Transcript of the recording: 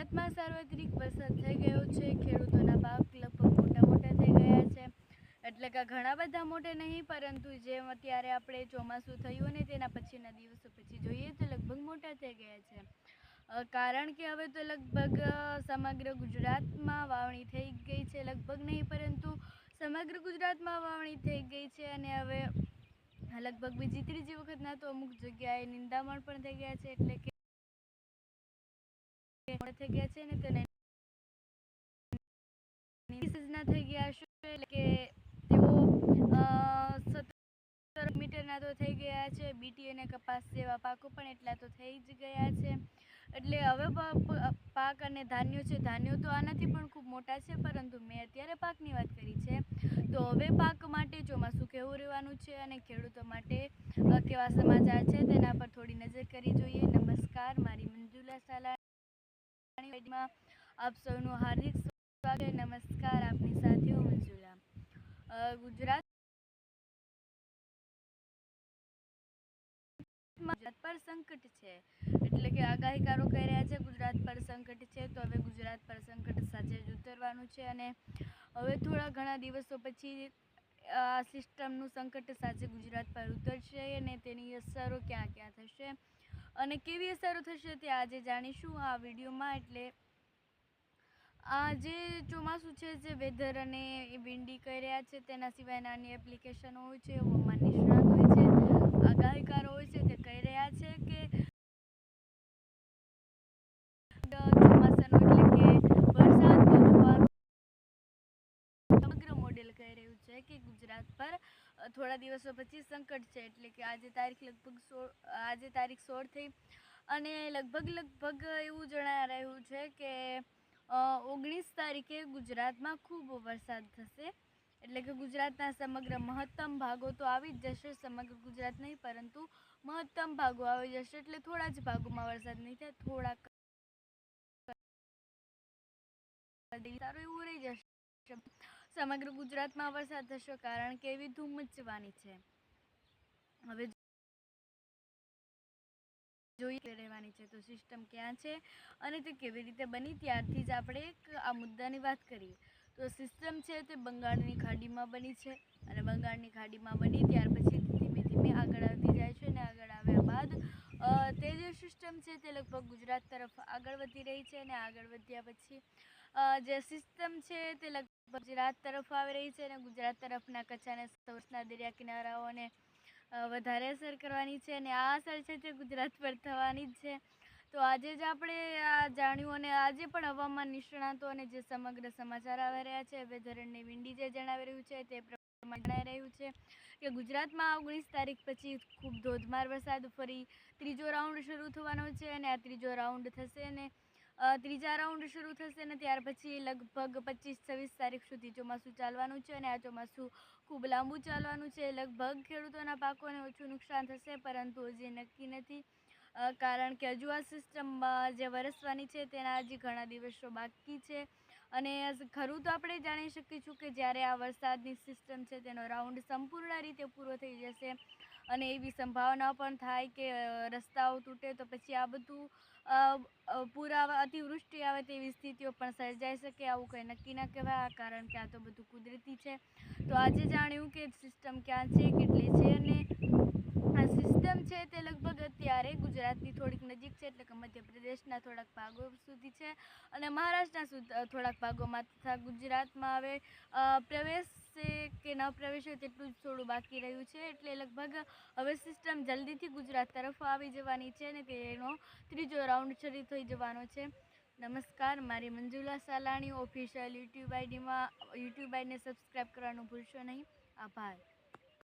ગુજરાતમાં સાર્વત્રિક વરસાદ થઈ ગયો છે. ખેડૂતોના પાક લગભગ મોટા મોટા થઈ ગયા છે. એટલે કે ઘણા બધા મોટે નહીં, પરંતુ જેમ અત્યારે આપણે ચોમાસું થયું ને તેના પછીના દિવસો પછી જોઈએ તો લગભગ મોટા થઈ ગયા છે. કારણ કે હવે તો લગભગ સમગ્ર ગુજરાતમાં વાવણી થઈ ગઈ છે. લગભગ નહીં, પરંતુ સમગ્ર ગુજરાતમાં વાવણી થઈ ગઈ છે અને હવે લગભગ બીજી ત્રીજી વખતના તો અમુક જગ્યાએ નિંદામણ પણ થઈ ગયા છે. એટલે કે થઈ ગયા છે ને તો ના થઈ ગયા છે એટલે કે તેઓ સત્તર મીટરના તો થઈ ગયા છે બીટી અને કપાસ જેવા પાકો પણ એટલા તો થઈ જ ગયા છે. એટલે હવે પાક અને ધાન્યો છે, ધાન્યો તો આનાથી પણ ખૂબ મોટા છે, પરંતુ મેં અત્યારે પાકની વાત કરી છે. તો હવે પાક માટે ચોમાસું કેવું રહેવાનું છે અને ખેડૂતો માટે કેવા સમાચાર છે તેના પર થોડી નજર કરી જોઈએ. નમસ્કાર, મારી મંજુલા સાલાણી વાડીમાં આપ સૌનું હાર્દિક સ્વાગત નમસ્કાર આપની સાથે હું મંજુલા. ગુજરાત ગુજરાત પર સંકટ છે. એટલે કે આગાહીકારો કહી રહ્યા છે ગુજરાત પર સંકટ છે, તો હવે ગુજરાત પર સંકટ સાથે જ ઉતરવાનું છે અને હવે થોડા ઘણા દિવસો પછી આ સિસ્ટમનું સંકટ સાથે ગુજરાત પર ઉતરશે અને તેની અસરો ક્યાં ક્યાં થશે અને કેવી અસરો થશે તે આજે જાણીશું આ વિડીયોમાં. એટલે આ જે ચોમાસું છે જે વેધર અને વિન્ડી કહી રહ્યા છે, તેના સિવાયના અન્ય એપ્લિકેશનો હોય છે હવામાન નિષ્ણાત હોય છે આગાહીકારો હોય છે તે કહી રહ્યા છે કે ચોમાસાનો એટલે કે વરસાદ જોવાનું સમગ્ર મોડેલ કહી રહ્યું કે ગુજરાત પર થોડા દિવસો પછી સંકટ છે એટલે કે આજે તારીખ લગભગ સોળ આજે તારીખ સોળ થઈ અને લગભગ લગભગ એવું જણાઈ રહ્યું છે કે ઓગણીસ તારીખે ગુજરાતમાં ખૂબ વરસાદ થશે એટલે કે ગુજરાતના સમગ્ર મહત્તમ ભાગો તો આવી જ જશે સમગ્ર ગુજરાત નહીં પરંતુ મહત્તમ ભાગો આવી જશે એટલે થોડા જ ભાગોમાં વરસાદ નહીં થાય થોડાક સારું એવું રહી જશે સમગ્ર ગુજરાતમાં વરસાદ થશે કારણ કે એવી ધૂમ મચવાની છે. હવે જોઈએ રહેવાની છે તો સિસ્ટમ ક્યાં છે અને તે કેવી રીતે બની ત્યારથી જ આપણે એક આ મુદ્દાની વાત કરીએ. તો સિસ્ટમ છે તે બંગાળની ખાડીમાં બની છે અને બંગાળની ખાડીમાં બની ત્યાર પછી ધીમે ધીમે આગળ આવતી જાય છે અને આગળ આવ્યા બાદ તે જે સિસ્ટમ છે તે લગભગ ગુજરાત તરફ આગળ વધી રહી છે અને આગળ વધ્યા પછી જે સિસ્ટમ છે તે લગભગ ગુજરાત તરફ આવી રહી છે અને ગુજરાત તરફના કચ્છ અને સૌરાષ્ટ્રના દરિયા કિનારાઓને વધારે અસર કરવાની છે અને આ અસર છે તે ગુજરાત પર થવાની જ છે. તો આજે જ આપણે આ જાણ્યું અને આજે પણ હવામાન નિષ્ણાતો અને જે સમગ્ર સમાચાર આવી રહ્યા છે, વેધર એન્ડ વિન્ડી જે જણાવી રહ્યું છે તે પ્રમાણે રહ્યું છે કે ગુજરાતમાં ઓગણીસ તારીખ પછી ખૂબ ધોધમાર વરસાદ ફરી ત્રીજો રાઉન્ડ શરૂ થવાનો છે અને આ ત્રીજો રાઉન્ડ થશે ને ત્રીજા રાઉન્ડ શરૂ થશે ને ત્યાર પછી લગભગ પચીસ છવ્વીસ તારીખ સુધી ચોમાસું ચાલવાનું છે અને આ ચોમાસું ખૂબ લાંબુ ચાલવાનું છે. લગભગ ખેડૂતોના પાકોને ઓછું નુકસાન થશે પરંતુ હજી નક્કી નથી કારણ કે હજુ આ સિસ્ટમમાં જે વરસવાની છે તેના હજી ઘણા દિવસો બાકી છે. અને ખરું તો આપણે જાણી શકીશું કે જ્યારે આ વરસાદની સિસ્ટમ છે, તેનો રાઉન્ડ સંપૂર્ણ રીતે પૂરો થઈ જશે અને એવી સંભાવના પણ થાય કે રસ્તાઓ તૂટે તો પછી આ બધું પૂરા અતિવૃષ્ટિ આવે તેવી સ્થિતિઓ પણ સર્જાઈ શકે આવું કંઈ નક્કી ના કહેવાય કારણ કે આ તો બધું કુદરતી છે. તો આજે જાણ્યું કે સિસ્ટમ ક્યાં છે, કેટલી છે અને આ સિસ્ટમ છે તે લગભગ અત્યારે ગુજરાતની થોડીક નજીક છે, એટલે કે મધ્યપ્રદેશના થોડાક ભાગો સુધી છે અને મહારાષ્ટ્રના થોડાક ભાગોમાં તથા ગુજરાતમાં હવે પ્રવેશ છે કે ન પ્રવેશે તેટલું જ થોડું બાકી રહ્યું છે, એટલે લગભગ હવે સિસ્ટમ જલ્દીથી ગુજરાત તરફ આવી જવાની છે અને તેનો ત્રીજો રાઉન્ડ શરૂ થઈ જવાનો છે. નમસ્કાર, મારી મંજુલા સાલાણી, ઓફિશિયલ યુટ્યુબ આઈડીમાં, યુટ્યુબ આઈડીને સબસ્ક્રાઈબ કરવાનું ભૂલશો નહીં. આભાર.